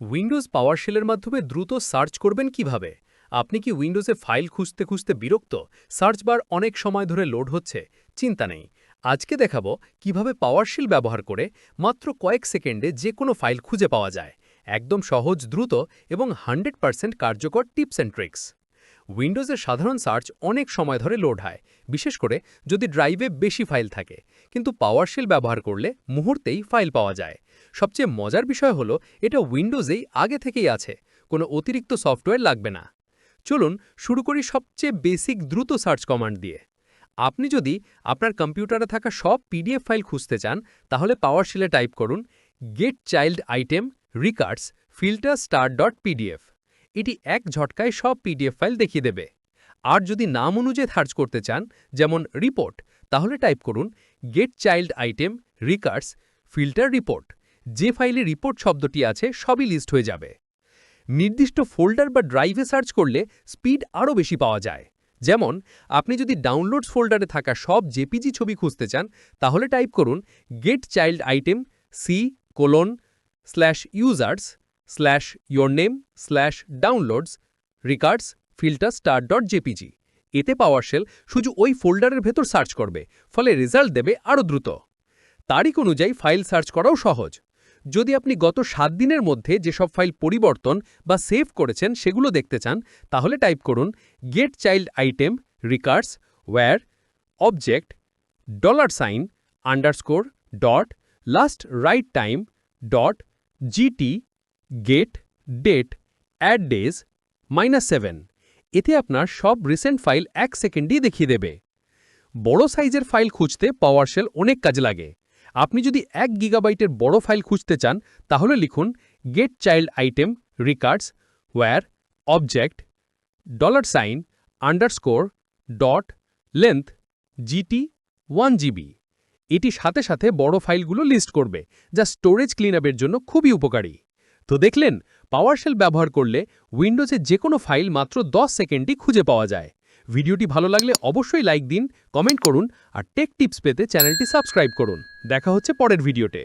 Windows পাওয়ার শেলের মাধ্যমে দ্রুত সার্চ করবেন কীভাবে? আপনি কি উইন্ডোজে ফাইল খুঁজতে খুঁজতে বিরক্ত? সার্চ বার অনেক সময় ধরে লোড হচ্ছে, চিন্তা নেই। আজকে দেখাবো কীভাবে পাওয়ারশেল ব্যবহার করে মাত্র কয়েক সেকেন্ডে যে কোনো ফাইল খুঁজে পাওয়া যায়। একদম সহজ, দ্রুত এবং হান্ড্রেড পার্সেন্ট কার্যকর টিপস অ্যান্ড ট্রিক্স। উইন্ডোজের সাধারণ সার্চ অনেক সময় ধরে লোড হয়, বিশেষ করে যদি ড্রাইভে বেশি ফাইল থাকে। কিন্তু পাওয়ারশেল ব্যবহার করলে মুহূর্তেই ফাইল পাওয়া যায়। সবচেয়ে মজার বিষয় হলো, এটা উইন্ডোজেই আগে থেকেই আছে, কোনো অতিরিক্ত সফটওয়্যার লাগবে না। চলুন শুরু করি সবচেয়ে বেসিক দ্রুত সার্চ কমান্ড দিয়ে। আপনি যদি আপনার কম্পিউটারে থাকা সব পিডিএফ ফাইল খুঁজতে চান, তাহলে পাওয়ারশেলে টাইপ করুন, get child item recurse filter star dot PDF এটি এক ঝটকায় সব পিডিএফ ফাইল দেখিয়ে দেবে। আর যদি নাম অনুযায়ী সার্চ করতে চান, যেমন রিপোর্ট, তাহলে টাইপ করুন get child item recurse filter report. যে ফাইলে রিপোর্ট শব্দটি আছে, সবই লিস্ট হয়ে যাবে। নির্দিষ্ট ফোল্ডার বা ড্রাইভে সার্চ করলে স্পিড আরও বেশি পাওয়া যায়। যেমন, আপনি যদি ডাউনলোডস ফোল্ডারে থাকা সব জেপিজি ছবি খুঁজতে চান, তাহলে টাইপ করুন get child item, C, colon, slash users slash your name slash downloads recurse filter star dot JPG এতে পাওয়ার পাওয়ারশেল শুধু ওই ফোল্ডারের ভেতর সার্চ করবে, ফলে রেজাল্ট দেবে আরও দ্রুত। তারিখ অনুযায়ী ফাইল সার্চ করাও সহজ। যদি আপনি গত সাত দিনের মধ্যে যেসব ফাইল পরিবর্তন বা সেভ করেছেন সেগুলো দেখতে চান, তাহলে টাইপ করুন get child item recurse where object dollar sign underscore dot last write time dot GT get date add days minus seven এতে আপনার সব রিসেন্ট ফাইল এক সেকেন্ডেই দেখিয়ে দেবে। বড় সাইজের ফাইল খুঁজতে পাওয়ারশেল অনেক কাজে লাগে। আপনি যদি এক গিগাবাইটের বড় ফাইল খুঁজতে চান, তাহলে লিখুন get child item recurse where object dollar sign underscore dot length GT one GB এটি সাথে সাথে বড় ফাইলগুলো লিস্ট করবে, যা স্টোরেজ ক্লিনআপের জন্য খুবই উপকারী। তো দেখলেন পাওয়ারশেল ব্যবহার করলে উইন্ডোজে যে কোনো ফাইল মাত্র 10 সেকেন্ডই খুঁজে পাওয়া যায়। ভিডিওটি ভালো লাগলে অবশ্যই লাইক দিন কমেন্ট করুন, আর টেক টিপস পেতে চ্যানেলটি সাবস্ক্রাইব করুন। দেখা হচ্ছে পরের ভিডিওতে